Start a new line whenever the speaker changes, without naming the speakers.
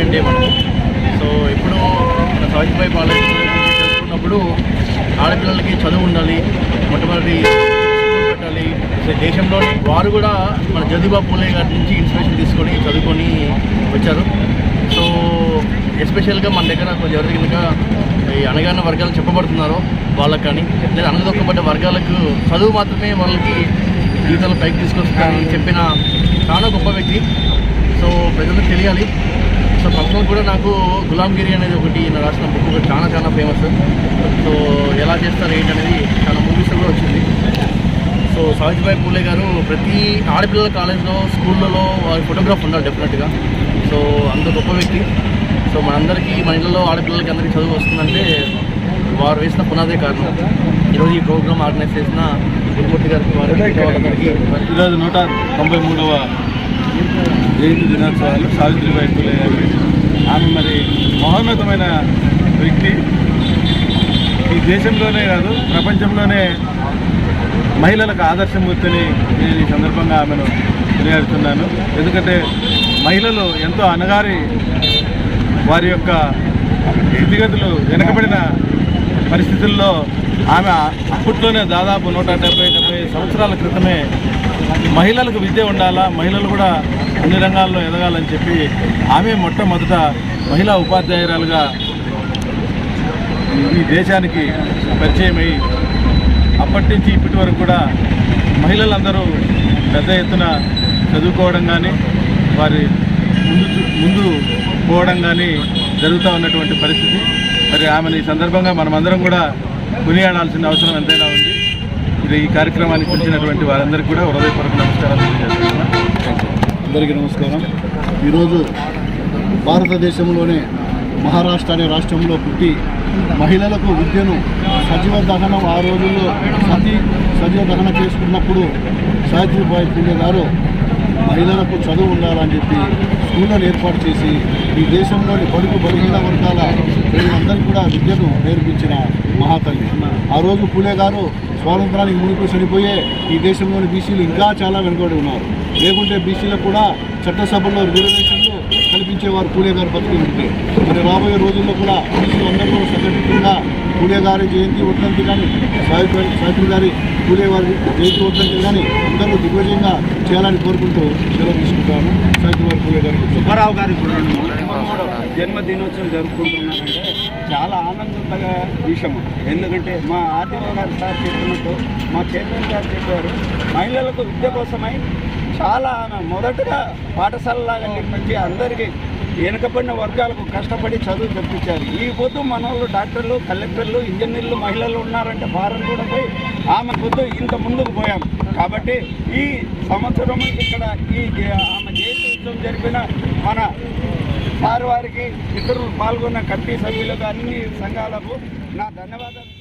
Important day మనకు so ఇప్పుడు మన సావిత్రిబాయి పాలన చేసుకున్నప్పుడు ఆడపిల్లలకి చదువు ఉండాలి మొట్టమొదటి పెట్టాలి సో దేశంలోని వారు కూడా మన జ్యోతిబా పూలే గారి నుంచి ఇన్స్పిరేషన్ తీసుకొని చదువుకొని వచ్చారు. సో ఎస్పెషల్గా మన దగ్గర కొంచెం ఎవరి కనుక ఈ అనగాన వర్గాలు చెప్పబడుతున్నారో వాళ్ళకి కానీ లేదా అనగదొక్కబడ్డ వర్గాలకు చదువు మాత్రమే వాళ్ళకి జీవితంలో పైకి తీసుకొస్తారని చెప్పిన చాలా గొప్ప వ్యక్తి. సో ప్రజలకు తెలియాలి. సో పర్సనల్ కూడా నాకు గులాంగిరి అనేది ఒకటి నేను రాసిన బుక్ కూడా చాలా చాలా ఫేమస్ సో ఎలా చేస్తారు ఏంటి అనేది చాలా మూవీస్ కూడా వచ్చింది. సో సావిత్రిబాయి పూలే గారు ప్రతి ఆడపిల్లల కాలేజ్లో స్కూళ్ళలో వారి ఫోటోగ్రాఫ్ ఉండాలి డెఫినెట్గా సో అంత గొప్ప వ్యక్తి. సో మనందరికీ మన ఇళ్ళలో ఆడపిల్లలకి అందరికీ చదువు వస్తుందంటే వారు వేసిన పునాదే కారణం. ఈరోజు ఈ ప్రోగ్రామ్ ఆర్గనైజ్ చేసిన గురుమూర్తి గారికి వారికి
ఈరోజు నూట తొంభై మూడవ జయంతి దినోత్సవాలు సావిత్రిబాయి పూలే గారి ఆమె మరి మహోన్నతమైన వ్యక్తి. ఈ దేశంలోనే కాదు ప్రపంచంలోనే మహిళలకు ఆదర్శమూర్తిని నేను ఈ సందర్భంగా ఆమెను కొనియాడుతున్నాను ఎందుకంటే మహిళలు ఎంతో అనగారి వారి యొక్క స్థితిగతులు వెనకబడిన పరిస్థితుల్లో ఆమె అప్పట్లోనే దాదాపు నూట డెబ్బై డెబ్బై సంవత్సరాల క్రితమే మహిళలకు విద్య ఉండాలా మహిళలు కూడా అన్ని రంగాల్లో ఎదగాలని చెప్పి ఆమె మొట్టమొదట మహిళా ఉపాధ్యాయురాలుగా ఈ దేశానికి పరిచయమై అప్పటి నుంచి ఇప్పటి వరకు కూడా మహిళలందరూ పెద్ద ఎత్తున చదువుకోవడం కానీ వారి ముందు ముందు పోవడం కానీ జరుగుతూ ఉన్నటువంటి పరిస్థితి. మరి ఆమెను ఈ సందర్భంగా మనమందరం కూడా కొనియాడాల్సిన అవసరం ఎంతైనా ఉంది. ఇది ఈ కార్యక్రమానికి పిలిచినటువంటి వారందరికీ కూడా హృదయపూర్వక నమస్కారాలు తెలియజేస్తున్నాను.
అందరికీ నమస్కారం. ఈరోజు భారతదేశంలోనే మహారాష్ట్ర అనే రాష్ట్రంలో పుట్టి మహిళలకు విద్యను సజీవ దహనం ఆ రోజుల్లో సతీ సజీవ దహనం చేసుకున్నప్పుడు సావిత్రిబాయి పూలే గారు మహిళలకు చదువు ఉండాలని చెప్పి స్కూళ్ళను ఏర్పాటు చేసి ఈ దేశంలోని బడుగు బలహీన వర్గాల కూడా విద్యను నేర్పించిన మహాతల్లి. ఆ రోజు పూలే గారు స్వాతంత్రానికి మునుపు చనిపోయే ఈ దేశంలోని బీసీలు ఇంకా చాలా వెనుకబడి ఉన్నారు. లేకుంటే బీసీలకు కూడా చట్టసభల్లో రిజర్వేషన్లు కల్పించేవారు పూలే గారు బతికి ఉంటే. మరి రాబోయే రోజుల్లో కూడా బీసీలు అందరూ సంఘటితంగా పూలే గారి జయంతి వర్ధంతి కానీ సావిత్రి సావిత్రి గారి పూలే వారి జయంతి వర్ధంతి కానీ అందరూ దిగ్విజయంగా చేయాలని కోరుకుంటూ సెలవు తీసుకుంటాను. సావిత్రి గారి పూలే గారికి
సుబ్బారావు గారి జన్మదినోత్సవం జరుపుకుంటున్నారంటే చాలా ఆనందంగా విషయం ఎందుకంటే మా ఆర్టీఓ గారు సార్ చెప్పినట్టు మా చైర్మన్ గారు చెప్పారు మహిళలకు విద్య కోసమై చాలా మొదటగా పాఠశాలలాగా నిర్మించి అందరికీ వెనుకబడిన వర్గాలకు కష్టపడి చదువు చెప్పించారు ఈ పొద్దు మన వాళ్ళు డాక్టర్లు కలెక్టర్లు ఇంజనీర్లు మహిళలు ఉన్నారంటే ఫారెన్ కూడా పోయి ఆమె పొద్దు ఇంత ముందుకు పోయాం. కాబట్టి ఈ సంవత్సరం ఇక్కడ ఈ ఆమె జయంతి ఉత్సవం జరిపిన మన సార్ వారికి ఇతరులు పాల్గొన్న కమిటీ సభ్యులకు అన్ని సంఘాలకు నా ధన్యవాదాలు.